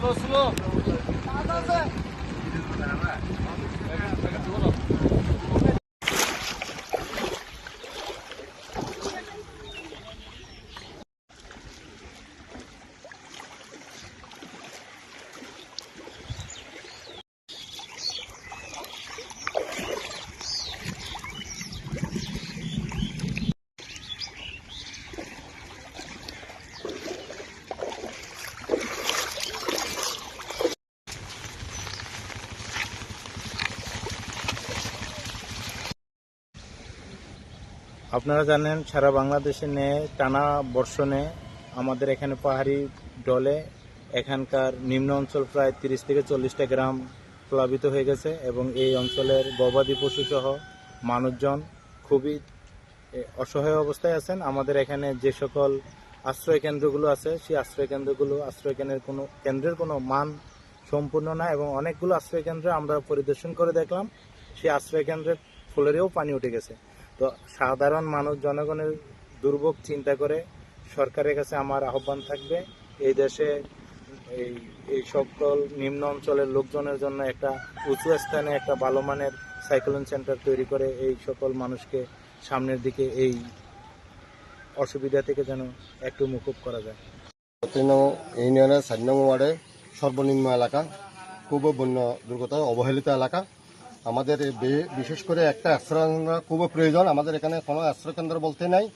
slow, slow. আপনারা জানেন, সারা বাংলাদেশে নিয়ে টানা বর্ষণে আমাদের এখানে পাহাড়ি ডলে এখানকার নিম্ন অঞ্চল প্রায় তিরিশ থেকে চল্লিশটা গ্রাম প্লাবিত হয়ে গেছে এবং এই অঞ্চলের গবাদি পশু সহ মানুষজন খুবই অসহায় অবস্থায় আছেন। আমাদের এখানে যে সকল আশ্রয় কেন্দ্রগুলো আছে, সেই আশ্রয় কেন্দ্রগুলো, আশ্রয় কেন্দ্রের কোনো কেন্দ্রের কোনো মান সম্পূর্ণ না এবং অনেকগুলো আশ্রয় কেন্দ্র আমরা পরিদর্শন করে দেখলাম। সেই আশ্রয় কেন্দ্রের ফুলেরেও পানি উঠে গেছে। তো সাধারণ মানুষ, জনগণের দুর্ভোগ চিন্তা করে সরকারের কাছে আমার আহ্বান থাকবে, এই দেশে এই এই সকল নিম্ন অঞ্চলের লোকজনের জন্য একটা উঁচু স্থানে একটা ভালো মানের সাইক্লোন সেন্টার তৈরি করে এই সকল মানুষকে সামনের দিকে এই অসুবিধা থেকে যেন একটু মুকুব করা যায়। ইউনিয়নের চার নং ওয়ার্ডে সর্বনিম্ন এলাকা খুব বন্য দুর্গত অবহেলিত এলাকা। আমাদের বিশেষ করে একটা আশ্রয় খুব প্রয়োজন। আমাদের এখানে কোনো আশ্রয় কেন্দ্র বলতে নাই।